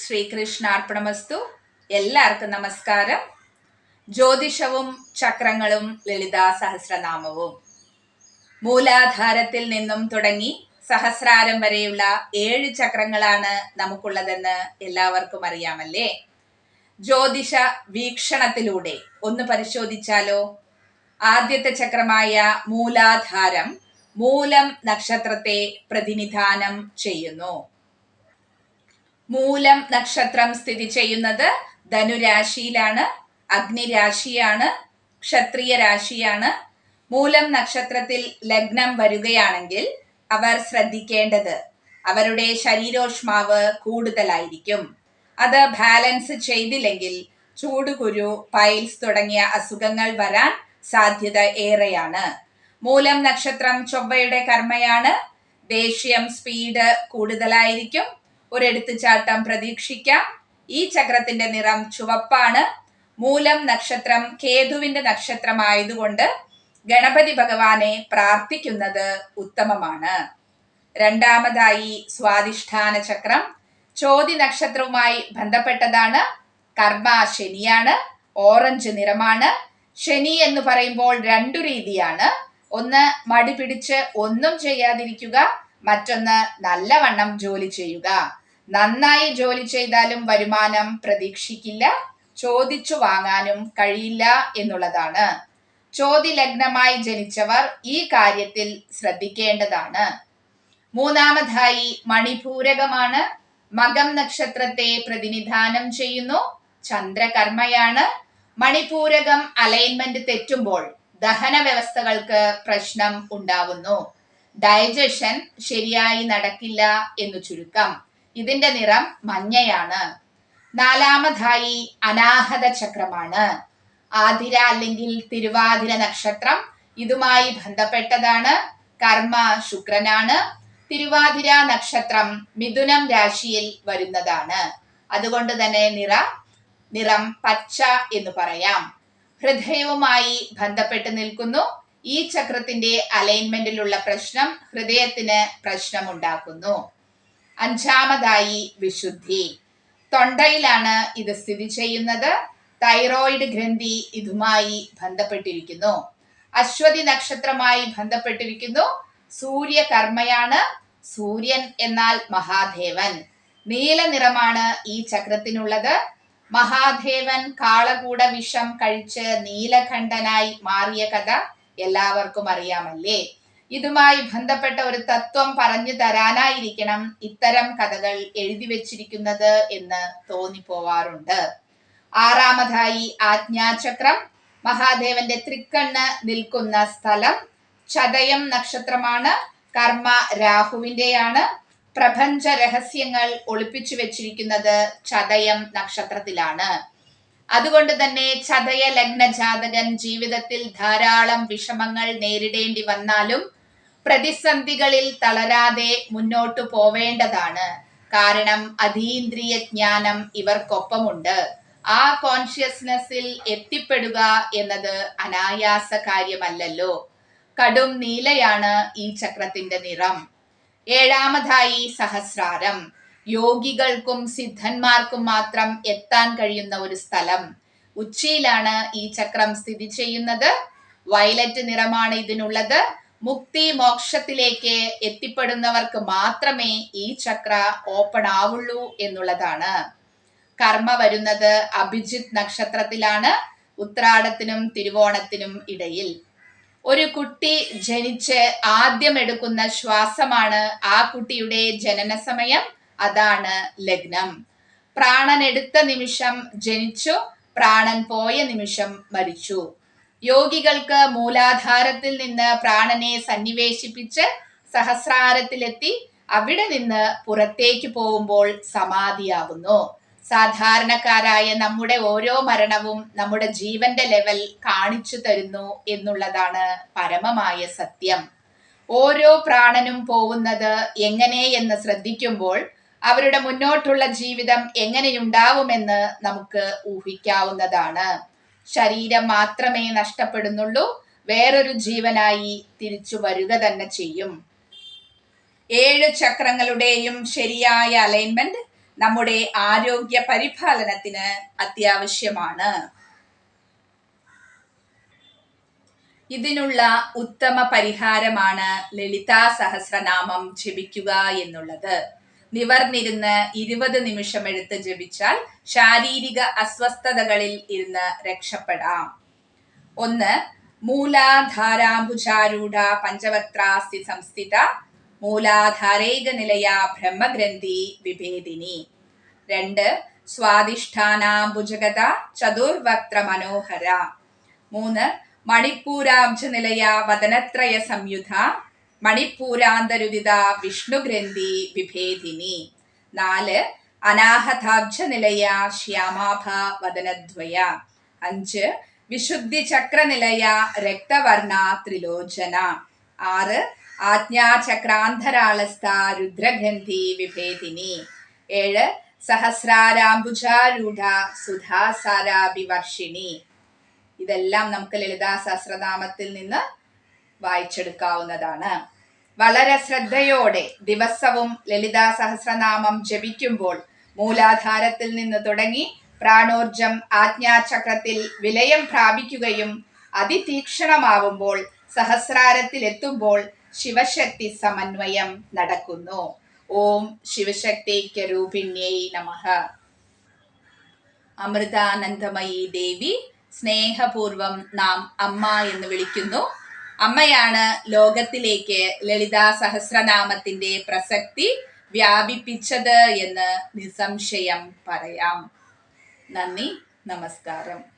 ശ്രീകൃഷ്ണാർപ്പണമസ്തു. എല്ലാവർക്കും നമസ്കാരം. ജ്യോതിഷവും ചക്രങ്ങളും ലളിതാ സഹസ്രനാമവും. മൂലാധാരത്തിൽ നിന്നും തുടങ്ങി സഹസ്രാരം വരെയുള്ള ഏഴ് ചക്രങ്ങളാണ് നമുക്കുള്ളതെന്ന് എല്ലാവർക്കും അറിയാമല്ലേ? ജ്യോതിഷ വീക്ഷണത്തിലൂടെ ഒന്ന് പരിശോധിച്ചാലോ? ആദ്യത്തെ ചക്രമായ മൂലാധാരം മൂലം നക്ഷത്രത്തെ പ്രതിനിധാനം ചെയ്യുന്നു. മൂലം നക്ഷത്രം സ്ഥിതി ചെയ്യുന്നത് ധനുരാശിയിലാണ് അഗ്നിരാശിയാണ് ക്ഷത്രിയ രാശിയാണ് മൂലം നക്ഷത്രത്തിൽ ലഗ്നം വരികയാണെങ്കിൽ അവർ ശ്രദ്ധിക്കേണ്ടത് അവരുടെ ശരീരോഷ്മാവ് കൂടുതലായിരിക്കും. അത് ബാലൻസ് ചെയ്തില്ലെങ്കിൽ ചൂടുകുരു പൈൽസ് തുടങ്ങിയ അസുഖങ്ങൾ വരാൻ സാധ്യത ഏറെയാണ്. മൂലം നക്ഷത്രം ചൊവ്വയുടെ കർമ്മയാണ്. ദേഷ്യം സ്പീഡ് കൂടുതലായിരിക്കും. ഒരെടുത്തുചാട്ടം പ്രതീക്ഷിക്കാം. ഈ ചക്രത്തിന്റെ നിറം ചുവപ്പാണ്. മൂലം നക്ഷത്രം കേതുവിന്റെ നക്ഷത്രമായതുകൊണ്ട് ഗണപതി ഭഗവാനെ പ്രാർത്ഥിക്കുന്നത് ഉത്തമമാണ്. രണ്ടാമതായി സ്വാധിഷ്ഠാന ചക്രം. ചോതി നക്ഷത്രവുമായി ബന്ധപ്പെട്ടതാണ്. കർമ്മ ശനിയാണ്. ഓറഞ്ച് നിറമാണ്. ശനി എന്ന് പറയുമ്പോൾ രണ്ടു രീതിയാണ്. ഒന്ന് മടി പിടിച്ച് ഒന്നും ചെയ്യാതിരിക്കുക. മറ്റൊന്ന് നല്ലവണ്ണം ജോലി ചെയ്യുക. നന്നായി ജോലി ചെയ്താലും വരുമാനം പ്രതീക്ഷിക്കില്ല ചോദിച്ചു വാങ്ങാനും കഴിയില്ല എന്നുള്ളതാണ്. ചോതി ലഗ്നമായി ജനിച്ചവർ ഈ കാര്യത്തിൽ ശ്രദ്ധിക്കേണ്ടതാണ്. മൂന്നാമതായി മണിപൂരകമാണ്. മകം നക്ഷത്രത്തെ പ്രതിനിധാനം ചെയ്യുന്നു. ചന്ദ്രകർമ്മയാണ്. മണിപൂരകം അലൈൻമെന്റ് തെറ്റുമ്പോൾ ദഹന വ്യവസ്ഥകൾക്ക് പ്രശ്നം ഉണ്ടാവുന്നു. ഡൈജഷൻ ശരിയായി നടക്കില്ല എന്ന് ചുരുക്കം. ഇതിന്റെ നിറം മഞ്ഞയാണ്. നാലാമതായി അനാഹത ചക്രമാണ്. ആതിര അല്ലെങ്കിൽ തിരുവാതിര നക്ഷത്രം ഇതുമായി ബന്ധപ്പെട്ടതാണ്. കർമ്മ ശുക്രനാണ്. തിരുവാതിര നക്ഷത്രം മിഥുനം രാശിയിൽ വരുന്നതാണ്. അതുകൊണ്ട് തന്നെ നിറ നിറം പച്ച എന്ന് പറയാം. ഹൃദയവുമായി ബന്ധപ്പെട്ട് നിൽക്കുന്നു. ഈ ചക്രത്തിന്റെ അലൈൻമെന്റിലുള്ള പ്രശ്നം ഹൃദയത്തിന് പ്രശ്നമുണ്ടാക്കുന്നു. അഞ്ചാമതായി വിശുദ്ധി. തൊണ്ടയിലാണ് ഇത് സ്ഥിതി ചെയ്യുന്നത്. തൈറോയിഡ് ഗ്രന്ഥി ഇതുമായി ബന്ധപ്പെട്ടിരിക്കുന്നു. അശ്വതി നക്ഷത്രമായി ബന്ധപ്പെട്ടിരിക്കുന്നു. സൂര്യകർമ്മയാണ് സൂര്യൻ എന്നാൽ മഹാദേവൻ. നീല നിറമാണ് ഈ ചക്രത്തിനുള്ളത്. മഹാദേവൻ കാളകൂട വിഷം കഴിച്ച് നീലകണ്ഠനായി മാറിയ കഥ. എല്ലാവർക്കും അറിയാമല്ലേ? ഇതുമായി ബന്ധപ്പെട്ട ഒരു തത്വം പറഞ്ഞു തരാനായിരിക്കണം ഇത്തരം കഥകൾ എഴുതി വെച്ചിരിക്കുന്നത് എന്ന് തോന്നിപ്പോവാറുണ്ട്. ആറാമതായി ആജ്ഞാചക്രം. മഹാദേവന്റെ തൃക്കണ്ണ് നിൽക്കുന്ന സ്ഥലം. ചതയം നക്ഷത്രമാണ്. കർമ്മ രാഹുവിന്റെയാണ്. പ്രപഞ്ച രഹസ്യങ്ങൾ ഒളിപ്പിച്ചു വെച്ചിരിക്കുന്നത് ചതയം നക്ഷത്രത്തിലാണ്. അതുകൊണ്ട് തന്നെ ചതയ ലഗ്ന ജാതകൻ ജീവിതത്തിൽ ധാരാളം വിഷമങ്ങൾ നേരിടേണ്ടി വന്നാലും പ്രതിസന്ധികളിൽ തളരാതെ മുന്നോട്ടു പോവേണ്ടതാണ്. കാരണം അതീന്ദ്രിയ ജ്ഞാനം ഇവർക്കൊപ്പമുണ്ട്. ആ കോൺഷ്യസ്നെസ്സിൽ എത്തിപ്പെടുക എന്നത് അനായാസ കാര്യമല്ലല്ലോ. കടും നീലയാണ് ഈ ചക്രത്തിന്റെ നിറം. ഏഴാമതായി സഹസ്രാരം. യോഗികൾക്കും സിദ്ധന്മാർക്കും മാത്രം എത്താൻ കഴിയുന്ന ഒരു സ്ഥലം. ഉച്ചിയിലാണ് ഈ ചക്രം സ്ഥിതി ചെയ്യുന്നത്. വയലറ്റ് നിറമാണ് ഇതിനുള്ളത്. മുക്തി മോക്ഷത്തിലേക്ക് എത്തിപ്പെടുന്നവർക്ക് മാത്രമേ ഈ ചക്ര ഓപ്പൺ ആവുള്ളൂ എന്നുള്ളതാണ്. കർമ്മ വരുന്നത് അഭിജിത് നക്ഷത്രത്തിലാണ് ഉത്രാടത്തിനും തിരുവോണത്തിനും ഇടയിൽ. ഒരു കുട്ടി ജനിച്ച് ആദ്യം എടുക്കുന്ന ശ്വാസമാണ് ആ കുട്ടിയുടെ ജനന സമയം അതാണ് ലഗ്നം. പ്രാണൻ എടുത്ത നിമിഷം ജനിച്ചു പ്രാണൻ പോയ നിമിഷം മരിച്ചു. യോഗികൾക്ക് മൂലാധാരത്തിൽ നിന്ന് പ്രാണനെ സന്നിവേശിപ്പിച്ച് സഹസ്രാരത്തിലെത്തി അവിടെ നിന്ന് പുറത്തേക്ക് പോകുമ്പോൾ സമാധിയാവുന്നു. സാധാരണക്കാരായ നമ്മുടെ ഓരോ മരണവും നമ്മുടെ ജീവന്റെ ലെവൽ കാണിച്ചു തരുന്നു എന്നുള്ളതാണ് പരമമായ സത്യം. ഓരോ പ്രാണനും പോകുന്നത് എങ്ങനെ എന്ന് ശ്രദ്ധിക്കുമ്പോൾ അവരുടെ മുന്നോട്ടുള്ള ജീവിതം എങ്ങനെയുണ്ടാവുമെന്ന് നമുക്ക് ഊഹിക്കാവുന്നതാണ്. ശരീരം മാത്രമേ നഷ്ടപ്പെടുന്നുള്ളൂ വേറൊരു ജീവനായി തിരിച്ചു വരിക തന്നെ ചെയ്യും. ഏഴ് ചക്രങ്ങളുടെയും ശരിയായ അലൈൻമെന്റ് നമ്മുടെ ആരോഗ്യ പരിപാലനത്തിന് അത്യാവശ്യമാണ്. ഇതിനുള്ള ഉത്തമ പരിഹാരമാണ് ലളിതാ സഹസ്രനാമം ജപിക്കുക എന്നുള്ളത്. നിവർന്നിരുന്ന് ഇരുപത് നിമിഷം എടുത്ത് ജപിച്ചാൽ ശാരീരിക അസ്വസ്ഥതകളിൽ ഇരുന്ന് രക്ഷപ്പെടാം. ഒന്ന് മൂലാധാരാംബുചാരൂഢ പഞ്ചവക്രാസ്തി സംസ്ഥിത മൂലാധാരേക നിലയ ബ്രഹ്മഗ്രന്ഥി വിഭേദിനി. രണ്ട് സ്വാധിഷ്ഠാനാംബുജഗത ചതുർവക്ര മനോഹര. മൂന്ന് മണിപ്പൂരാബ്ജ നിലയ വദനത്രയ സംയുധ മണിപ്പൂരാന്തരുദിത വിഷ്ണുഗ്രന്ഥി വിഭേദിനി. നാല് അനാഹതാബ്ജ നിലയ ശ്യാമാഭ വദനദ്വയ അഞ്ച് വിശുദ്ധി ചക്രനിലയ രക്തവർണ ത്രിലോചന ആറ് ആജ്ഞാചക്രാന്തരാളസ്ഥ രുദ്രഗ്രന്ഥി വിഭേദിനി. ഏഴ് സഹസ്രാരാംബുജാരൂഢ സുധാസാരാഭിവർഷിണി. ഇതെല്ലാം നമുക്ക് ലളിതാ സഹസ്രനാമത്തിൽ നിന്ന് വായിച്ചെടുക്കാവുന്നതാണ്. വളരെ ശ്രദ്ധയോടെ ദിവസവും ലളിതാ സഹസ്രനാമം ജപിക്കുമ്പോൾ മൂലാധാരത്തിൽ നിന്ന് തുടങ്ങി പ്രാണോർജം ആജ്ഞാചക്രത്തിൽ വിലയം പ്രാപിക്കുകയും അതിതീക്ഷണമാവുമ്പോൾ സഹസ്രാരത്തിൽ എത്തുമ്പോൾ ശിവശക്തി സമന്വയം നടക്കുന്നു. ഓം ശിവശക്തിക്ക് രൂപിണ്യൈ നമഃ. അമൃതാനന്ദമയി ദേവി സ്നേഹപൂർവം നാം അമ്മ എന്ന് വിളിക്കുന്നു. അമ്മയാണ് ലോകത്തിലേക്ക് ലളിതാ സഹസ്രനാമത്തിന്റെ പ്രസക്തി വ്യാപിപ്പിച്ചത് എന്ന് നിസംശയം പറയാം. നന്ദി നമസ്കാരം.